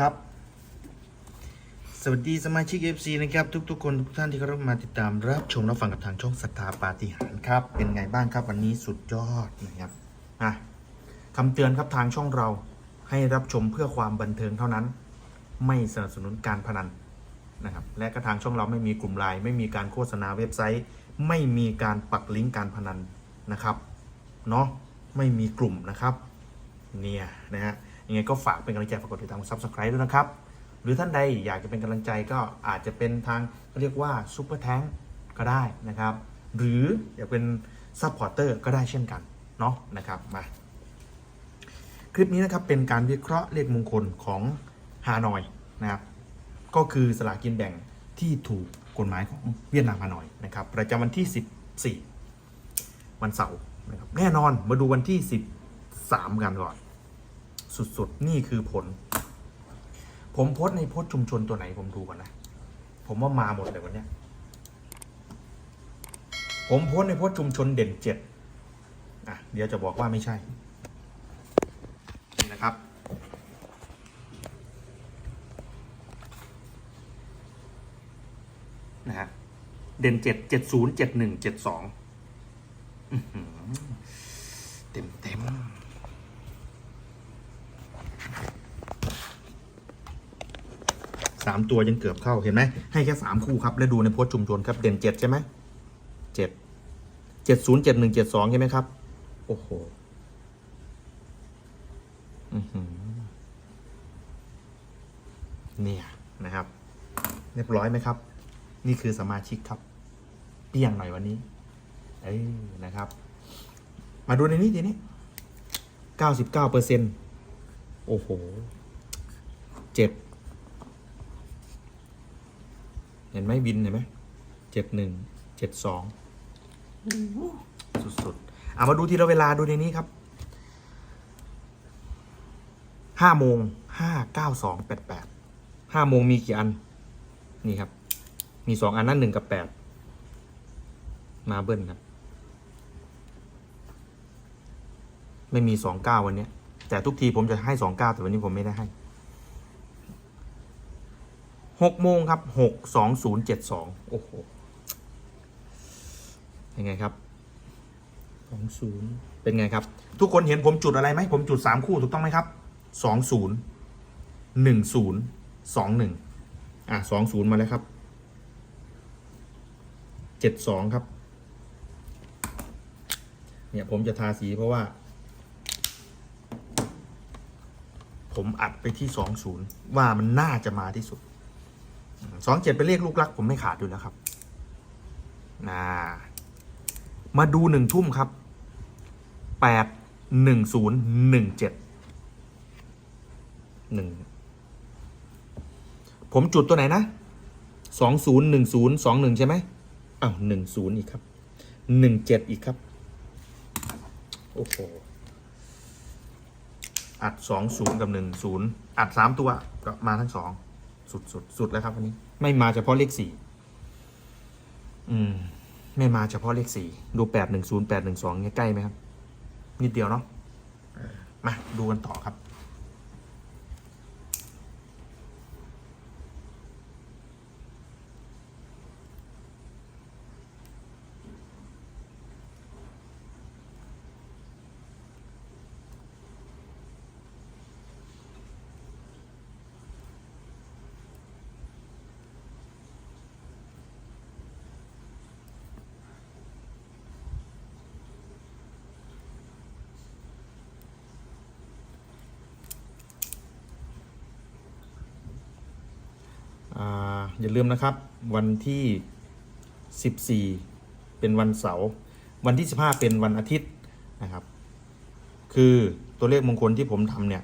ครับ สวัสดีสมาชิก FC นะครับ ทุกๆ คนทุกท่านที่เข้ามาติดตามรับชมรับฟังกับทางช่องศรัทธาปาฏิหาริย์ครับ เป็นไงบ้างครับวันนี้สุดยอดนะครับอะคำเตือนครับทางช่องเราให้รับชมเพื่อความบันเทิงเท่านั้น ไม่สนับสนุนการพนันนะครับและก็ทางช่องเราไม่มีกลุ่มไลน์ไม่มีการโฆษณาเว็บไซต์ ไม่มีการปักลิงก์การพนันนะครับเนาะไม่มีกลุ่มนะครับเนี่ยนะฮะ ยังไงก็ฝากเป็นกำลังใจฝากกดติดตาม Subscribe ด้วยนะครับ หรือท่านใดอยากจะเป็นกำลังใจก็อาจจะเป็นทางเรียกว่าซูเปอร์แทงก็ได้นะครับ หรืออยากเป็นซัพพอร์เตอร์ก็ได้เช่นกันเนาะนะครับมาคลิปนี้นะครับเป็นการวิเคราะห์เลขมงคลของฮานอยนะครับก็คือสลากกินแบ่งที่ถูกกฎหมายของเวียดนามฮานอยนะครับประจำวันที่ 14 วันเสาร์นะครับแน่นอนมาดูวันที่ 13 กันก่อน สุดๆ นี่คือผล ผมโพสในโพสชุมชนตัวไหนผมดูก่อนนะ ผมว่ามาหมดเลยวันนี้ผมโพสในโพสชุมชนเด่นเจ็ดอะ เดี๋ยวจะบอกว่าไม่ใช่ นี่นะครับ นะฮะ เด่นเจ็ดเจ็ดศูนย์เจ็ดหนึ่งเจ็ดสองเต็มเต็ม สามตัวยังเกือบเข้าเห็นไหมให้แค่สามคู่ครับ แล้วดูในโพสต์ชุมชนครับ เด่นเจ็ดใช่ไหมเจ็ดเจ็ดศูนย์เจ็ดหนึ่งเจ็ดสองใช่ไหมครับ โอ้โหเนี่ยนะครับ เรียบร้อยไหมครับ นี่คือสมาชิกครับ เปี้ยงหน่อยวันนี้ เอ้นะครับ มาดูในนี้ทีนี้เก้าสิบเก้าเปอร์เซ็นต์โอ้โห เจ็ด เห็นไหมวินเห็นไหมเจ็ดหนึ่งเจ็ดสองสุดๆเอามาดูทีละเวลาดูในนี้ครับห้าโมงห้าเก้าสองแปดแปดห้าโมงมีกี่อัน นี่ครับ มีสองอันนั่นหนึ่งกับแปดมาเบิ้ลครับ ไม่มีสองเก้าวันนี้แต่ทุกทีผมจะให้สองเก้าแต่วันนี้ผมไม่ได้ให้ หกโมงครับหกสองศูนย์เจ็ดสองโอ้โหยังไงครับสองศูนย์เป็นไงครับ ทุกคนเห็นผมจุดอะไรไหมผมจุดสามคู่ถูกต้องไหมครับสองศูนย์หนึ่งศูนย์สองหนึ่งอะสองศูนย์มาแล้วครับเจ็ดสองครับ เนี่ยผมจะทาสีเพราะว่า ผมอัดไปที่สองศูนย์ว่ามันน่าจะมาที่สุด สองเจ็ดเป็นเลขลูกรัก ผมไม่ขาดอยู่แล้วครับนะมาดูหนึ่งทุ่มครับแปดหนึ่งศูนย์หนึ่งเจ็ดหนึ่งผมจุดตัวไหนนะสองศูนย์หนึ่งศูนย์สองหนึ่งใช่ไหมอ้าวหนึ่งศูนย์อีกครับหนึ่งเจ็ดอีกครับ โอ้โห อัดสองศูนย์กับหนึ่งศูนย์อัดสามตัวก็มาทั้งสอง สุดสุดสุดแล้วครับวันนี้ ไม่มาเฉพาะเลขสี่อืม ไม่มาเฉพาะเลขสี่ดูแปดหนึ่งศูนย์แปดหนึ่งสองใกล้ไหมครับ นิดเดียวเนาะเออมาดูกันต่อครับ อย่าลืมนะครับ วันที่ 14 เป็นวันเสาร์วันที่ 15 เป็นวันอาทิตย์นะครับ คือตัวเลขมงคลที่ผมทำเนี่ย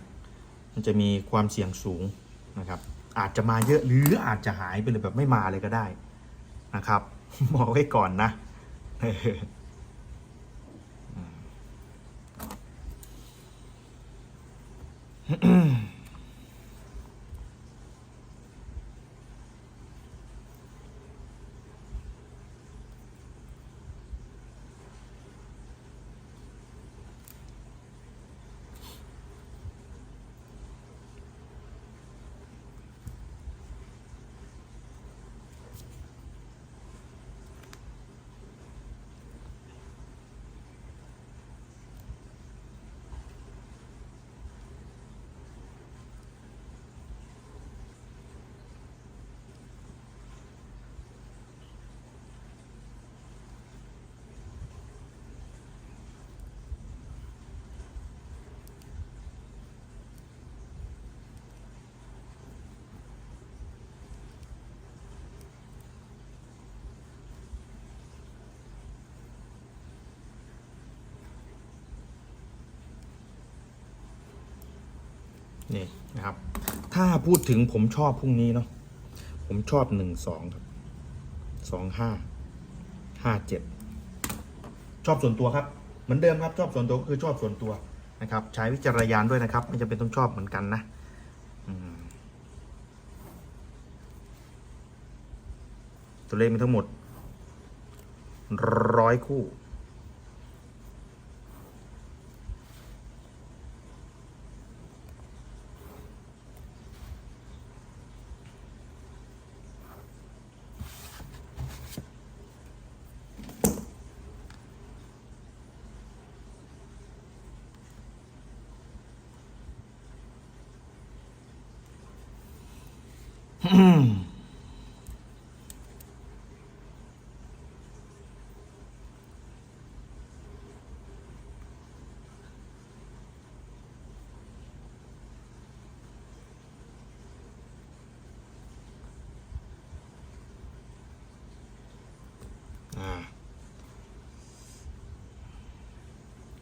มันจะมีความเสี่ยงสูงนะครับ อาจจะมาเยอะหรืออาจจะหายไปเลยแบบไม่มาเลยก็ได้นะครับบอกไว้ก่อนนะ นี่นะครับ ถ้าพูดถึงผมชอบพรุ่งนี้เนาะผมชอบหนึ่งสองครับสองห้าห้าเจ็ดชอบส่วนตัวครับ เหมือนเดิมครับชอบส่วนตัวก็คือชอบส่วนตัวนะครับ ใช้วิจารณญาณด้วยนะครับ ไม่จำเป็นต้องชอบเหมือนกันนะตัวเลขมีทั้งหมดร้อยคู่ โ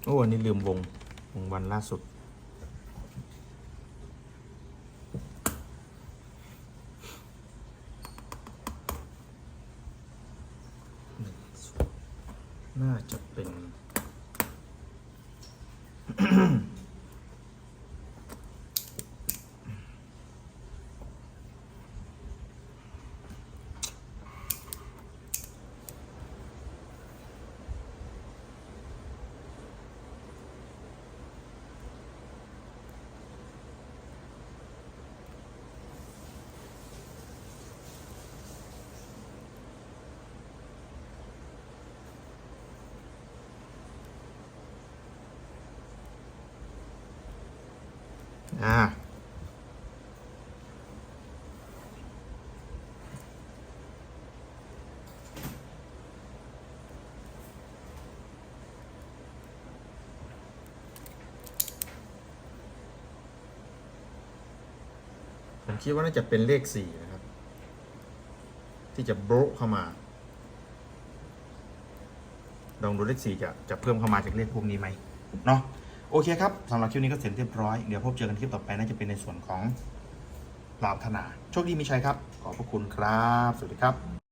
อ้อันนี้ลืมวง วงวันล่าสุด น่าจะเป็น อ่าผมคิดว่าน่าจะเป็นเลขสี่นะครับ ที่จะโบรเข้ามา ลองดูเลขสี่จะจะเพิ่มเข้ามาจากเลขพวกนี้ไหมเนาะ โอเคครับสำหรับคลิปนี้ก็เสร็จเรียบร้อย เดี๋ยวพบเจอกันคลิปต่อไปน่าจะเป็นในส่วนของลาวธนา โชคดีมีชัยครับ ขอบพระคุณครับ สวัสดีครับ